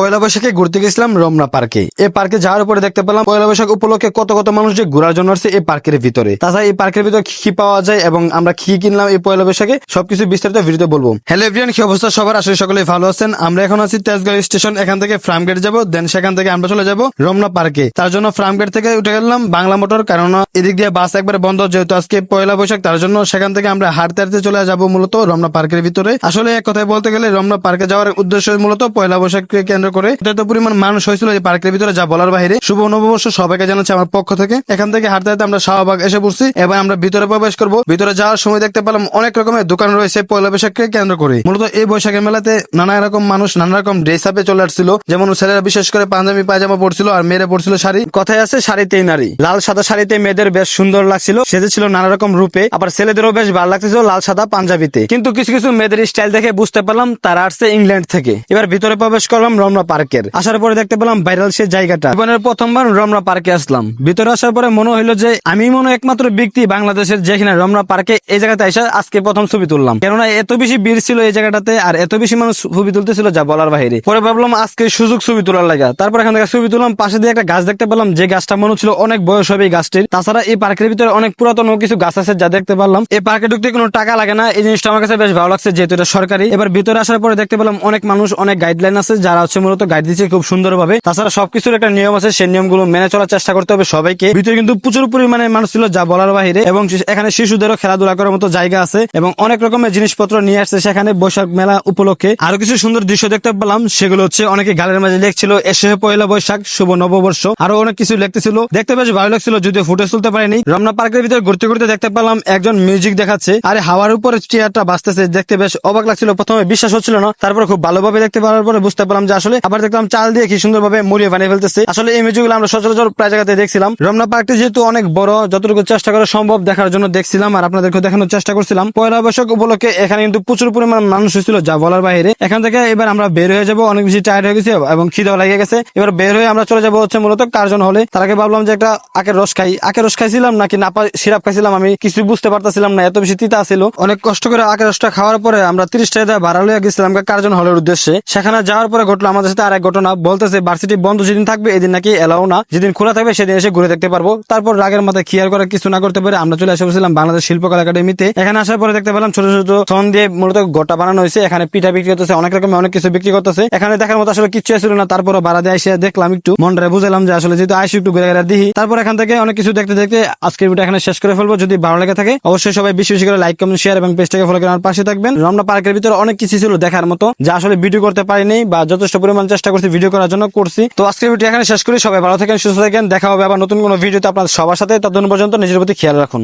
পয়লা বৈশাখে ঘুরতে গেছিলাম রমনা পার্কে। এই পার্কে যাওয়ার পরে দেখতে পেলাম পয়লা বৈশাখ উপলক্ষে কত কত মানুষ যে ঘোরার জন্য আসছে এই পার্কের ভিতরে। তাছাড়া এই পার্কের ভিতরে কি পাওয়া যায় এবং আমরা কি কিনলাম এই পয়লা বৈশাখে, সবকিছু বিস্তারিত ভিডিওতে বলব। হ্যালো এভরিয়ান কি অবস্থা সবার? আসলে সকলে ভালো আছেন। আমরা এখন আছি তেজগাঁও স্টেশন, এখান থেকে ফ্রামগেট যাব দেন সেখান থেকে আমরা চলে যাব রমনা পার্কে। তার জন্য ফ্রামগেট থেকে উঠে গেলাম বাংলা মোটর, কারণ এদিক দিয়ে বাস একবারে বন্ধ, যেহেতু আজকে পয়লা বৈশাখ, তার জন্য সেখান থেকে আমরা হাঁটতে হাঁটতে চলে যাব মূলত রমনা পার্কের ভিতরে। আসলে এক কথায় বলতে গেলে রমনা পার্কে যাওয়ার উদ্দেশ্য মূলত পয়লা বৈশাখকে কেন্দ্র করে যত পরিমাণ মানুষ হয়েছিল এই পার্কের ভিতরে, যা বলার বাইরে। শুভ নববর্ষ সবাইকে জানাচ্ছি আমার পক্ষ থেকে। এখান থেকে হাঁটতে হাঁটতে আমরা শাহবাগ এসে পড়ছি, এবার আমরা ভিতরে প্রবেশ করব। ভিতরে যাওয়ার সময় দেখতে পেলাম অনেক রকমের দোকান রয়েছে পয়লা বৈশাখকে কেন্দ্র করে। মূলত এই বৈশাখের মেলাতে নানা রকম মানুষ, নানা রকম ড্রেস আপে চলে আসছিল। যেমন ছেলেরা বিশেষ করে পাঞ্জাবি, পায়জামা পড়ছিল আর মেয়েরা পড়ছিল শাড়ি। কথায় আছে, শাড়িতেই নারী। লাল সাদা শাড়িতে মেয়েদের বেশ সুন্দর লাগছিল, সেজেছিল নানা রকম রূপে। আবার ছেলেদেরও বেশ ভালো লাগতেছিল লাল সাদা পাঞ্জাবিতে। কিন্তু কিছু কিছু মেয়েদের স্টাইল দেখে বুঝতে পারলাম, তারা আসছে ইংল্যান্ড থেকে। এবার ভিতরে প্রবেশ করলাম রমনা পার্কের। আসার পরে দেখতে পেলাম ভাইরাল সে জায়গাটা। জীবনের প্রথমবার রমনা পার্কে আসলাম। ভিতরে আসার পরে মনে হইল যে আমি মনে একমাত্র ব্যক্তি বাংলাদেশের যেখানে রমনা পার্কে এই জায়গাতে এসে আজকে প্রথম ছবি তুললাম। কেননা এত বেশি ভিড় ছিল এই জায়গাটাতে আর এত বেশি মানুষ ছবি তুলতেছিল যা বলার বাইরে। পরে ভাবলাম আজকে সুযোগ ছবি তোলার লাগা। তারপর এখান থেকে ছবি তুললাম, পাশে দিয়ে একটা গাছ দেখতে পেলাম, যে গাছটা মনে ছিল অনেক বয়স হবে এই গাছটির। তাছাড়া এই পার্কের ভিতরে অনেক পুরাতন কিছু গাছ আছে যা দেখতে পারলাম। এই পার্কে ঢুকতে কোনো টাকা লাগে না, এই জিনিসটা আমার কাছে বেশ ভালো লাগছে যেহেতু এটা সরকারি। এবার ভিতরে আসার পরে দেখতে পেলাম অনেক মানুষ, অনেক গাইডলাইন আছে, যারা হচ্ছে মূলত গাইড দিচ্ছে খুব সুন্দরভাবে। তাছাড়া সবকিছুর একটা নিয়ম আছে, সেই নিয়মগুলো মেনে চলার চেষ্টা করতে হবে সবাইকে। ভিতরে কিন্তু প্রচুর পরিমাণে মানুষ ছিল যা বলার বাইরে, এবং এখানে শিশুদেরও খেলাধুলা করার মতো জায়গা আছে, এবং অনেক রকমের জিনিসপত্র নিয়ে আসছে সেখানে বৈশাখ মেলা উপলক্ষে। আরও কিছু সুন্দর দৃশ্য দেখতে পেলাম, সেগুলো হচ্ছে অনেকে গালের মাঝে লিখছিল, এসে পয়লা বৈশাখ, শুভ নববর্ষ। আরও অনেক কিছু লিখতেছিল। দেখতে বেশ ভালো লাগছিল, যদিও ফুটে তুলতে পারিনি। রমনা পার্কের ভিতরে ঘুরতে ঘুরতে দেখতে পেলাম, একজন মিউজিক দেখাচ্ছে। আরে হাওয়ার উপরে চেয়ারটা বাঁচতেছে দেখতে বেশ অবাক লাগছিল, প্রথমে বিশ্বাস হচ্ছিল না। তারপর খুব ভালোভাবে দেখতে পারার পরে বুঝতে পারলাম যে আসলে আবার দেখলাম চাল দিয়ে কি সুন্দরভাবে মুড়িয়ে বানিয়ে ফেলতেছে। আসলে এই মিউজিক আমরা সচরাচর প্রায় জায়গাতে দেখছিলাম। রমনা পার্কটি যেহেতু অনেক বড়, যতটুকু চেষ্টা করা সম্ভব দেখার জন্য দেখছিলাম আর আপনাদেরকে দেখানোর চেষ্টা করছিলাম। পয়লা বৈশাখ উপলক্ষে এখানে কিন্তু প্রচুর পরিমাণ মানুষ হয়েছিল, যা বলার বাইরে। এখান থেকে এবার আমরা বের হয়ে যাব, অনেক বেশি টায়ার্ড হয়ে গেছে এবং খিদাও লেগে গেছে। এবার বের হয়ে আমরা চলে যাব হচ্ছে মূলত কার্জন হলে তার আগে ভাবলাম যে একটা আখের রস খাই। আখের রস খাইছিলাম নাকি নাপা সিরাপ খাইছিলাম আমি কিছু বুঝতে পারতাছিলাম না, এত বেশি তিতা ছিল অনেক কষ্ট করে আখের রসটা খাওয়ার পরে আমরা তিরিশ টাকা ভাড়া লইয়া গেছিলাম কার্জন হলের উদ্দেশ্যে। সেখানে যাওয়ার পরে ঘটলো আমাদের সাথে আর এক ঘটনা বলতেছে ভার্সিটি বন্ধ যেদিন থাকবে এদিন নাকি এলাও না। যেদিন খোলা থাকবে সেদিন এসে ঘুরে দেখতে পারব। তারপর রাগের মাথায় খেয়াল করার কিছু না করতে পারে আমরা চলে এসে বসেছিলাম বাংলাদেশ শিল্পকলা একাডেমিতে। এখানে আসার পরে দেখতে পেলাম ছোট ছোট সন দিয়ে মূলত গোটা বানানো হয়েছে। এখানে পিঠা বিক্রি করতেছে অনেক রকমের অনেক কিছু বিক্রি করতেছে। এখানে দেখার মতো আসলে কিচ্ছু ছিল না তারপর ভাড়া দিয়ে এসে দেখলাম একটু। মনটা বুঝলাম যে আসলে যেহেতু আইসি একটু ঘুরে ঘুরে দিই তারপর এখান থেকে অনেক কিছু দেখতে দেখতে আজকের ভিডিও এখানে শেষ করে ফেলব। যদি ভালো লেগে থাকে, অবশ্যই সবাই বেশি বেশি করে লাইক কমেন্ট শেয়ার এবং পেজটাকে ফলো করে আমার পাশে থাকবেন। রমনা পার্কের ভিতরে অনেক কিছু ছিল দেখার মতো, যা আসলে ভিডিও করতে পারিনি বা যথেষ্ট পরিমাণ চেষ্টা করছি ভিডিও করার জন্য করছি। তো আজকে ভিডিও এখানে শেষ করি। সবাই ভালো থাকেন, সুস্থ থাকেন। দেখা হবে আবার নতুন কোনো ভিডিওতে আপনার সবার সাথে। ততদিন পর্যন্ত নিজের প্রতি খেয়াল রাখুন।